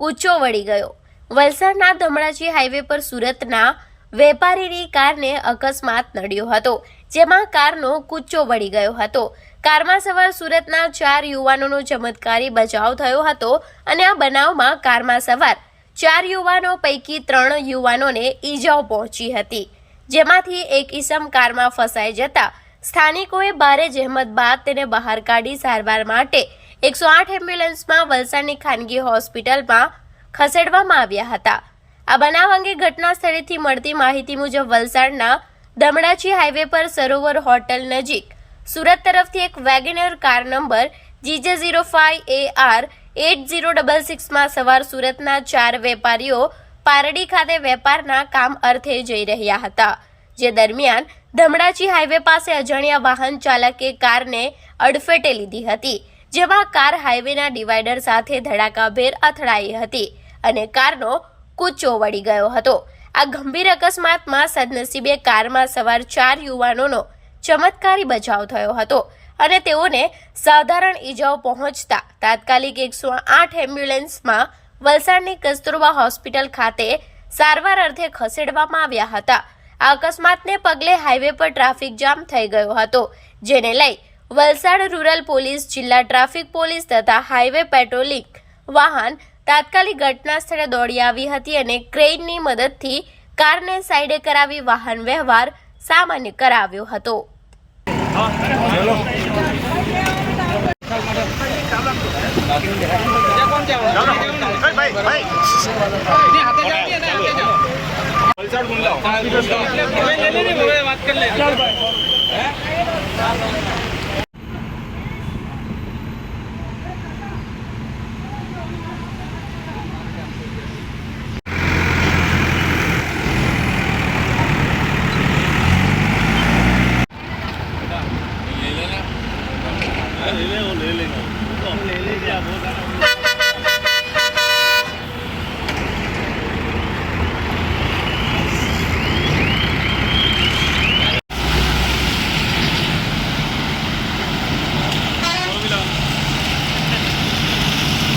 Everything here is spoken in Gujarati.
કૂચો વળી ગયો. વલસાડના ધમણાજી હાઈવે પર સુરતના વેપારીની કારને અકસ્માત નડ્યો હતો, જેમાં કારનો કૂચો વળી ગયો હતો. કારમાં સવાર સુરતના ચાર યુવાનોનો ચમત્કારી બચાવ થયો હતો અને આ બનાવમાં કારમાં સવાર ચાર યુવાનો પૈકી ત્રણ યુવાનોને ઈજાઓ પહોંચી હતી, જેમાંથી એક ઈસમ કારમાં ફસાઈ જતા. સ્થાનિકોએ ભારે જહેમત બાદ તેને બહાર કાઢી સારવાર માટે એકસો આઠ એમ્બ્યુલન્સમાં વલસાડની ખાનગી હોસ્પિટલમાં ખસેડવામાં આવ્યા હતા. આ બનાવ અંગે ઘટના સ્થળેથી મળતી માહિતી મુજબ વલસાડના દમડાચી હાઈવે પર સરોવર હોટલ નજીક સુરત તરફથી એક WagonR car number GJ zero five A R eight zero double સિક્સમાં સવાર સુરતના ચાર વેપારીઓ પારડી ખાતે વેપારના કામ અર્થે જઈ રહ્યા હતા, જે દરમિયાન ધમડાચી હાઈવે પાસે અજાણ્યા વાહન ચાલકે કારને અડફેટે લીધી હતી. જેમાં કાર હાઈવેના ડિવાઈડર સાથે ધડાકાભેર અથડાઈ હતી અને કારનો કૂચો વળી ગયો હતો. આ ગંભીર અકસ્માતમાં સદનસીબે કારમાં સવાર ચાર યુવાનોનો ચમત્કારી બચાવ થયો હતો અને તેઓને સાધારણ ઈજાઓ પહોંચતા તાત્કાલિક એકસો આઠ એમ્બ્યુલન્સમાં વલસાડની કસ્તુરબા હોસ્પિટલ ખાતે સારવાર અર્થે ખસેડવામાં આવ્યા હતા. આ અકસ્માતને પગલે હાઈવે પર ટ્રાફિક જામ થઈ ગયો હતો, જેને લઈ વલસાડ રૂરલ પોલીસ, જિલ્લા ટ્રાફિક પોલીસ તથા હાઈવે પેટ્રોલિંગ વાહન તાત્કાલિક ઘટના સ્થળે દોડી આવી હતી અને ક્રેઇનની મદદથી કારને સાઈડે કરાવી વાહન વ્યવહાર સામાન્ય કરાવ્યો હતો વાત.